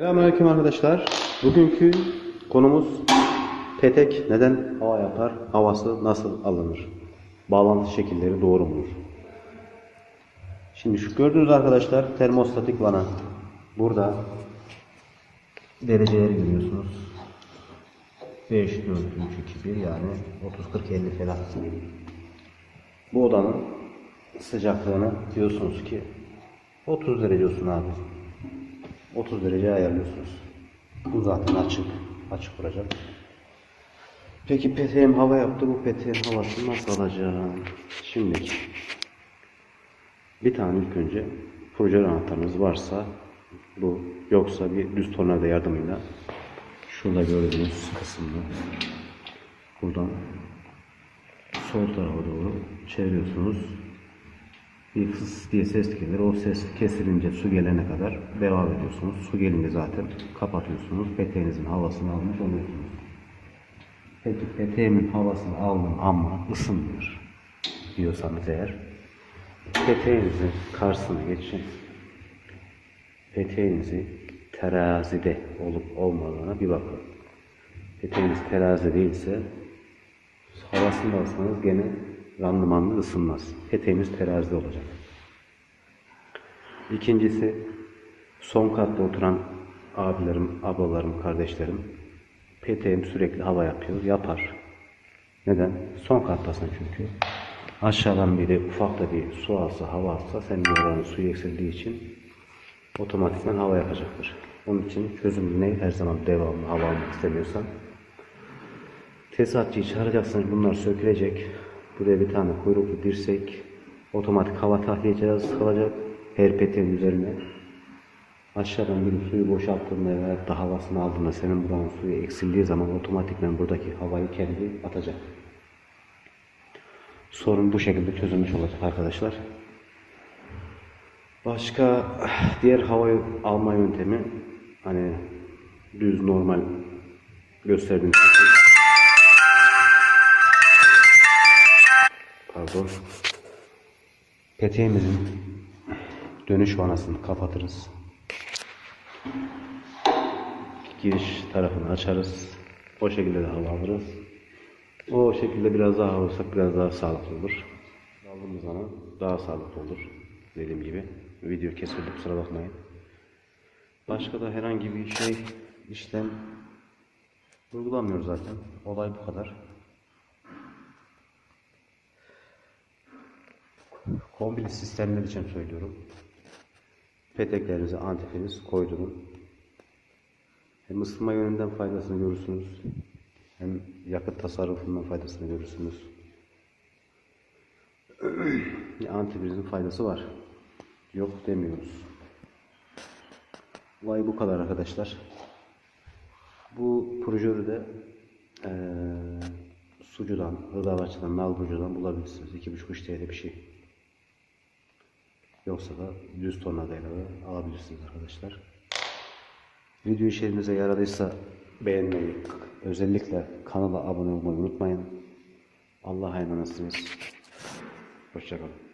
Selamünaleyküm arkadaşlar. Bugünkü konumuz petek neden hava yapar, havası nasıl alınır? Bağlantı şekilleri doğru mudur? Şimdi şu gördüğünüz arkadaşlar termostatik vana. Burada dereceleri görüyorsunuz. 5, 4, 3, 2, 1 yani 30, 40, 50 falan. Bu odanın sıcaklığını diyorsunuz ki 30 derece olsun abi. 30 derece ayarlıyorsunuz. Bu zaten açık. Açık duracak. Peki peteğim hava yaptı. Bu peteğin havasını nasıl alacağım? Şimdi bir tane ilk önce proje anahtarınız varsa bu yoksa bir düz tornavida yardımıyla şurada gördüğünüz kısımda buradan sol tarafa doğru çeviriyorsunuz. Bir fıs diye ses gelir. O ses kesilince su gelene kadar devam ediyorsunuz. Su gelince zaten kapatıyorsunuz. Peteğinizin havasını almış oluyorsunuz. Peki peteğimin havasını aldım ama ısınmıyor diyorsanız eğer peteğinizin karşısına geçin. Peteğinizi terazide olup olmadığına bir bakın. Peteğiniz terazi değilse havasını alsanız gene randımanlı ısınmaz. Peteğimiz terazide olacak. İkincisi son katta oturan abilerim, ablalarım, kardeşlerim peteğim sürekli hava yapıyor. Yapar. Neden? Son kattasın çünkü. Aşağıdan biri ufak da bir su alsa, hava alsa senin oranın suyu eksildiği için otomatikman hava yapacaktır. Onun için çözüm ne? Her zaman devamlı hava almak istemiyorsan Tesisatçıyı çağıracaksınız. Bunlar sökülecek. Buraya bir tane kuyruklu dirsek. Otomatik hava tahliye cihazı kalacak. Her peteğin üzerine. Aşağıdan bir suyu boşalttığında veya da havasını aldığında senin buranın suyu eksildiği zaman otomatikman buradaki havayı kendi atacak. Sorun bu şekilde çözülmüş olacak arkadaşlar. Başka diğer havayı alma yöntemi hani düz normal gösterdiğim şekilde. Pardon. Peteğimizin dönüş vanasını kapatırız. Giriş tarafını açarız. O şekilde de hava alırız. O şekilde biraz daha alırsak biraz daha sağlıklı olur. Aldığımız zaman daha sağlıklı olur. Dediğim gibi. Video kesildi kusura bakmayın. Başka da herhangi bir şey işlem uygulamıyor zaten. Olay bu kadar. Kombil sistemler için söylüyorum. Peteklerinize antifriz koydurun. Hem ısınma yönünden faydasını görürsünüz. Hem yakıt tasarrufundan faydasını görürsünüz. Antifrizin faydası var. Yok demiyoruz. Olay bu kadar arkadaşlar. Bu projörü de eee sucudan, hırdavatçıdan, nalburcudan bulabilirsiniz. 2,5-3 TL bir şey. Yoksa da düz tornadayla da alabilirsiniz arkadaşlar. Video işlerinize yaradıysa beğenmeyi, özellikle kanala abone olmayı unutmayın. Allah'a emanetsiniz. Hoşçakalın.